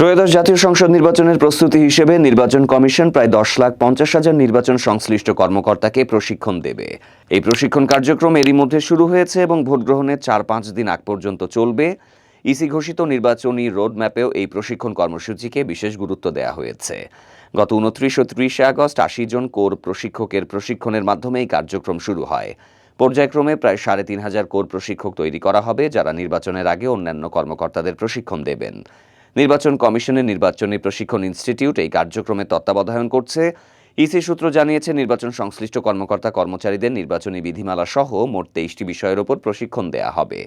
ত্রয়োদশ জাতীয় সংসদ নির্বাচনের প্রস্তুতি হিসেবে নির্বাচন কমিশন প্রায় দশ লাখ পঞ্চাশ হাজার নির্বাচন সংশ্লিষ্ট কর্মকর্তাকে প্রশিক্ষণ দেবে। এই প্রশিক্ষণ কার্যক্রম এরই মধ্যে শুরু হয়েছে এবং ভোট গ্রহণের চার পাঁচ দিন আগ পর্যন্ত চলবে। ইসি ঘোষিত নির্বাচনী রোডম্যাপেও এই প্রশিক্ষণ কর্মসূচিকে বিশেষ গুরুত্ব দেওয়া হয়েছে। গত উনত্রিশ ও ত্রিশে আগস্ট আশি জন কোর প্রশিক্ষকের প্রশিক্ষণের মাধ্যমে এই কার্যক্রম শুরু হয়। পর্যায়ক্রমে প্রায় সাড়ে তিন হাজার কোর প্রশিক্ষক তৈরি করা হবে, যারা নির্বাচনের আগে অন্যান্য কর্মকর্তাদের প্রশিক্ষণ দেবেন। নির্বাচন কমিশনের নির্বাচনী প্রশিক্ষণ ইনস্টিটিউট এই কার্যক্রমে তত্ত্বাবধায়ন করছে। ইসি সূত্র জানিয়েছে, নির্বাচন সংশ্লিষ্ট কর্মকর্তা কর্মচারীদের নির্বাচনী বিধিমালা সহ মোট তেইশটি বিষয়ের ওপর প্রশিক্ষণ দেয়া হবে।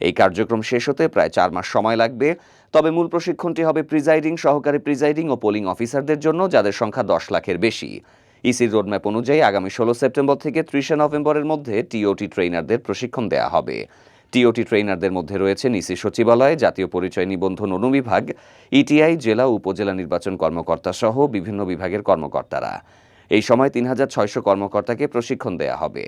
এই কার্যক্রম শেষ হতে প্রায় চার মাস সময় লাগবে। তবে মূল প্রশিক্ষণটি হবে প্রিজাইডিং, সহকারী প্রিজাইডিং ও পোলিং অফিসারদের জন্য, যাদের সংখ্যা দশ লাখের বেশি। ইসির রোডম্যাপ অনুযায়ী আগামী ষোলো সেপ্টেম্বর থেকে ত্রিশে নভেম্বরের মধ্যে টিওটি ট্রেইনারদের প্রশিক্ষণ দেওয়া হবে। টিওটি ট্রেইনারদের মধ্যে রয়েছে নিসি সচিবালয়, জাতীয় পরিচয় নিবন্ধন অনুবিভাগ ইটিআই জেলা, উপজেলা নির্বাচন কর্মকর্তা সহ বিভিন্ন বিভাগের কর্মকর্তারা। এই সময় তিন হাজার ছয়শো কর্মকর্তাকে প্রশিক্ষণ দেওয়া হবে।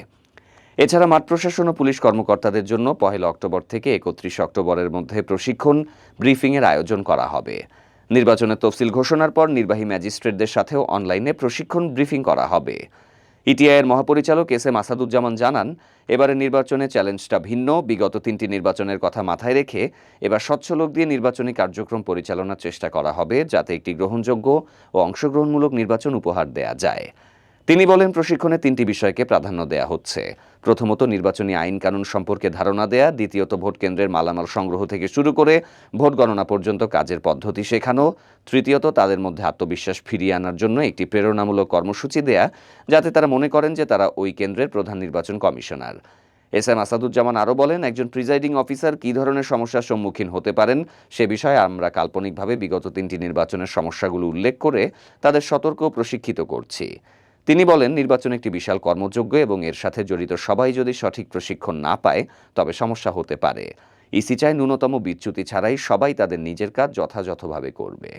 এছাড়া মাঠ প্রশাসন ও পুলিশ কর্মকর্তাদের জন্য পহেলা অক্টোবর থেকে একত্রিশ অক্টোবরের মধ্যে প্রশিক্ষণ, ব্রিফিংয়ের আয়োজন করা হবে। নির্বাচনের তফসিল ঘোষণার পর নির্বাহী ম্যাজিস্ট্রেটদের সাথেও অনলাইনে প্রশিক্ষণ, ব্রিফিং করা হবে। ইটিআইয়ের মহাপরিচালক এস এম আসাদুজ্জামান জানান, এবারের নির্বাচনে চ্যালেঞ্জটা ভিন্ন। বিগত তিনটি নির্বাচনের কথা মাথায় রেখে এবার স্বচ্ছ লোক দিয়ে নির্বাচনী কার্যক্রম পরিচালনার চেষ্টা করা হবে, যাতে একটি গ্রহণযোগ্য ও অংশগ্রহণমূলক নির্বাচন উপহার দেয়া যায়। তিনি বলেন, প্রশিক্ষণে তিনটি বিষয়কে প্রাধান্য দেয়া হচ্ছে। প্রথমত, নির্বাচনী আইন কানুন সম্পর্কে ধারণা দেয়া, দ্বিতীয়ত, ভোট কেন্দ্রের মালামাল সংগ্রহ থেকে শুরু করে ভোট গণনা পর্যন্ত কাজের পদ্ধতি শেখানো, তৃতীয়ত, তাদের মধ্যে আত্মবিশ্বাস ফিরিয়ে আনার জন্য একটি প্রেরণামূলক কর্মসূচি দেয়া, যাতে তারা মনে করেন যে তারা ওই কেন্দ্রের প্রধান নির্বাচন কমিশনার। এস এম আসাদুজ্জামান আরও বলেন, একজন প্রিজাইডিং অফিসার কী ধরনের সমস্যার সম্মুখীন হতে পারেন সে বিষয়ে আমরা কাল্পনিকভাবে বিগত তিনটি নির্বাচনের সমস্যাগুলো উল্লেখ করে তাদের সতর্ক প্রশিক্ষিত করছি। তিনি বলেন, নির্বাচন একটি বিশাল কর্মযোগ্য এবং এর সাথে জড়িত সবাই যদি সঠিক প্রশিক্ষণ না পায়, তবে সমস্যা হতে পারে। ইসি চায় ন্যূনতম বিচ্যুতি ছাড়াই সবাই তাদের নিজের কাজ যথাযথভাবে করবে।